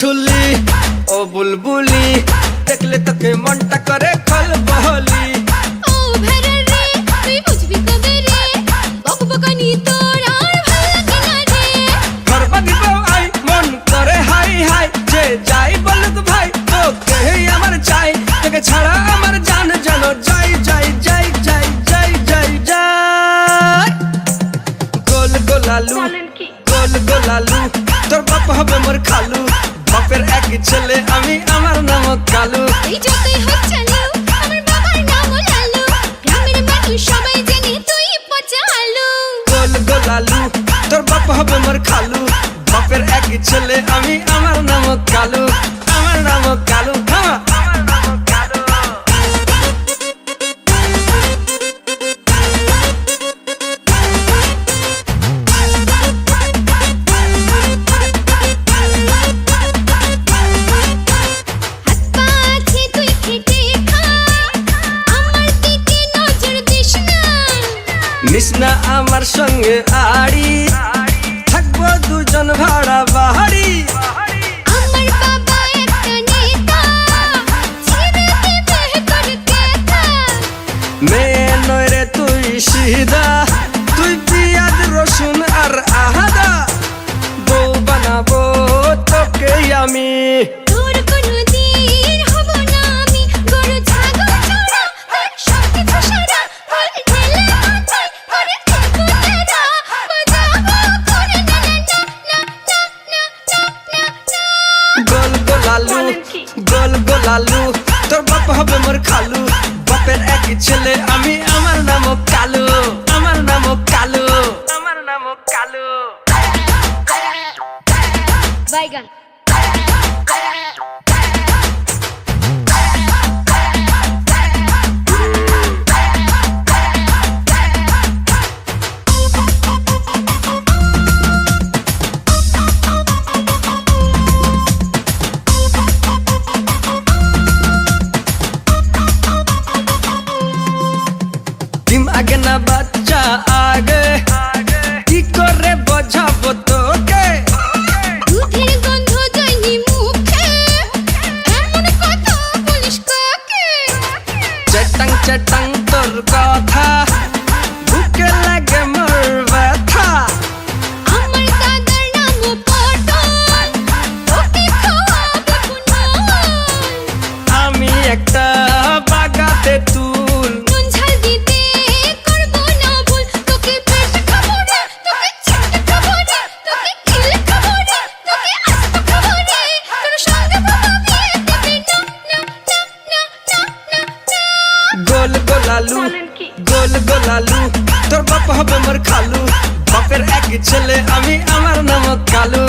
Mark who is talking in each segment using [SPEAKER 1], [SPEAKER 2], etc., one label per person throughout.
[SPEAKER 1] ঠুলি
[SPEAKER 2] ও
[SPEAKER 1] বুলবুলি দেখলে তোকে মনটা করে খল বহলি। যাই বলুক ভাই তোকে আমার চাই। তোকে ছাড়া আমার জান জানো যাই যাই যাই যাই যাই যাই যাই গোল গোলালু গোল গোলালু তোর বাপ হবে মোর খালু। বাপের এক ছেলে আমি আমার নাম কালু। তোর বাপ হবে মোর খালু। বাপের এক ছেলে আমি আমার নাম কালু। নিসনা আমার সঙ্গে আড়ি। থাকব দুজন ভাড়া বাহারি। মেয়ে নয় রে তুই তুই পিয়াজ রসুন আর আহাদা বউ বানাবো তোকে আমি। গোল গোলালু তোর বাপ হবে মোর খালু। বাপের এক ছেলে আমি আমার নাম কালু আমার নাম কালু। আমার নাম কালু।
[SPEAKER 2] বাইগান। చట్టం
[SPEAKER 1] దొరుకోదు গোলালু তোর বাপ হবে মোর খালু। বাপের এক ছেলে আমি আমার নাম কালু।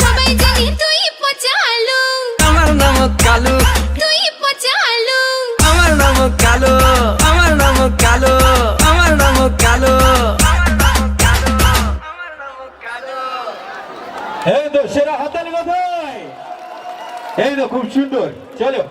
[SPEAKER 2] সবাই জানে তুই পচা আলু
[SPEAKER 1] আমার নাম কালু।
[SPEAKER 2] তুই পচা আলু
[SPEAKER 1] আমার নাম কালু। আমার নাম কালু। আমার নাম কালু।
[SPEAKER 3] এই তো সেরা হাতালি কোথায় এই তো খুব সুন্দর। চলো।